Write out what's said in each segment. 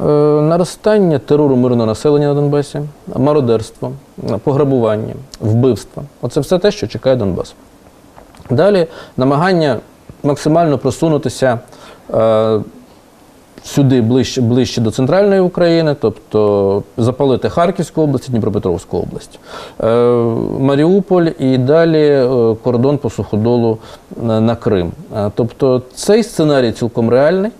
Е, Наростання терору мирного населення на Донбасі, мародерство, пограбування, вбивства оце все те, що чекає Донбас. Далі намагання максимально просунутися е, сюди ближче, ближче до центральної України, тобто запалити Харківську область, Дніпропетровську область, е, Маріуполь і далі е, кордон по суходолу на, на Крим. Е, тобто цей сценарій цілком реальний.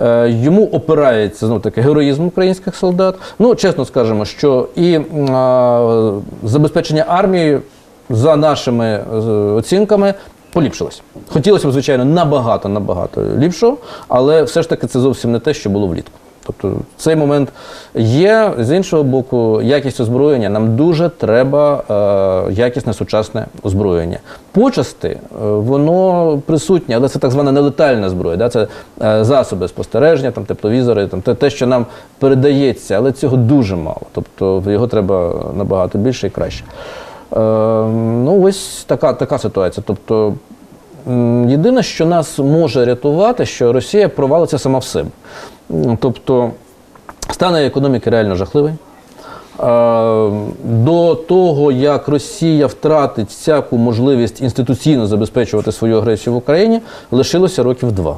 Е, йому опирається знов таки героїзм українських солдат. Ну, чесно скажемо, що і забезпечення армії за нашими е, оцінками поліпшилось. Хотілося б, звичайно, набагато, набагато ліпшого, але все ж таки це зовсім не те, що було влітку. Тобто цей момент є. З іншого боку, якість озброєння нам дуже треба е, якісне сучасне озброєння. Почасти е, воно присутнє, але це так звана нелетальна зброя. Да? Це е, засоби спостереження, там, тепловізори, там, те, те, що нам передається, але цього дуже мало. Тобто його треба набагато більше і краще. Е, ну, ось така, така ситуація. Тобто, єдине, що нас може рятувати, що Росія провалиться сама в себе. Тобто, стан економіки реально жахливий. Е, До того, як Росія втратить всяку можливість інституційно забезпечувати свою агресію в Україні, лишилося років два.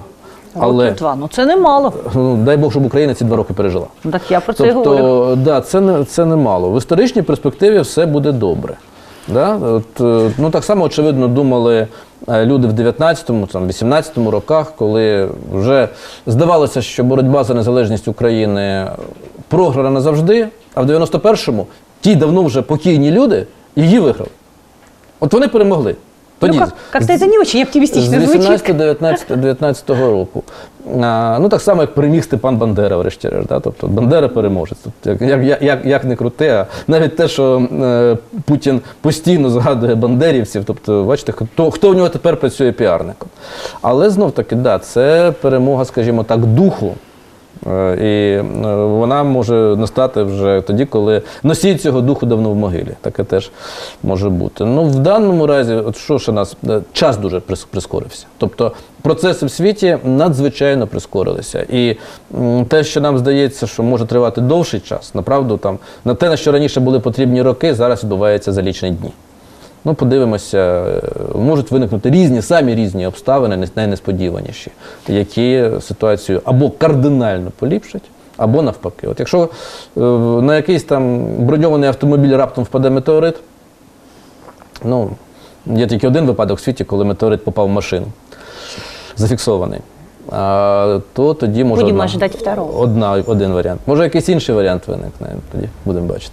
Але Років два. Ну це немало. ну, дай Бог, щоб Україна ці два роки пережила. Так я про це і говорю. Тобто, да, це не це немало. В історичній перспективі все буде добре. Да? От, е, ну, так само, очевидно, думали е, люди в 19-му, там, 18-му роках, коли вже здавалося, що боротьба за незалежність України програна назавжди, а в 91-му ті давно вже покійні люди її виграли. От вони перемогли. Тоді, ну, как- как-то это не очень з оптимистично звучит. 18-19 року. Ну, так само, як переміг Степан Бандера, врешті-решт. Да? Тобто Бандера переможець. Тобто, як, як, як, як не круте, а навіть те, що е, Путін постійно згадує бандерівців, тобто, бачите, хто, хто в нього тепер працює піарником. Але знов таки, да, це перемога, скажімо так, духу. Е, І е, вона може настати вже тоді, коли носій цього духу давно в могилі. Таке теж може бути. Ну, в даному разі, от що ще нас е, час дуже прис- прискорився. Тобто процеси в світі надзвичайно прискорилися. І те, що нам здається, що може тривати довший час, направду там на те, на що раніше були потрібні роки, зараз відбувається за лічені дні. Ну, подивимося, е, можуть виникнути різні, самі різні обставини, найнесподіваніші, які ситуацію або кардинально поліпшать, або навпаки. От якщо е, на якийсь там броньований автомобіль раптом впаде метеорит, ну, є тільки один випадок в світі, коли метеорит попав в машину, зафіксований. А, то тоді може одна, одна, один варіант. Може якийсь інший варіант виникне, тоді будемо бачити.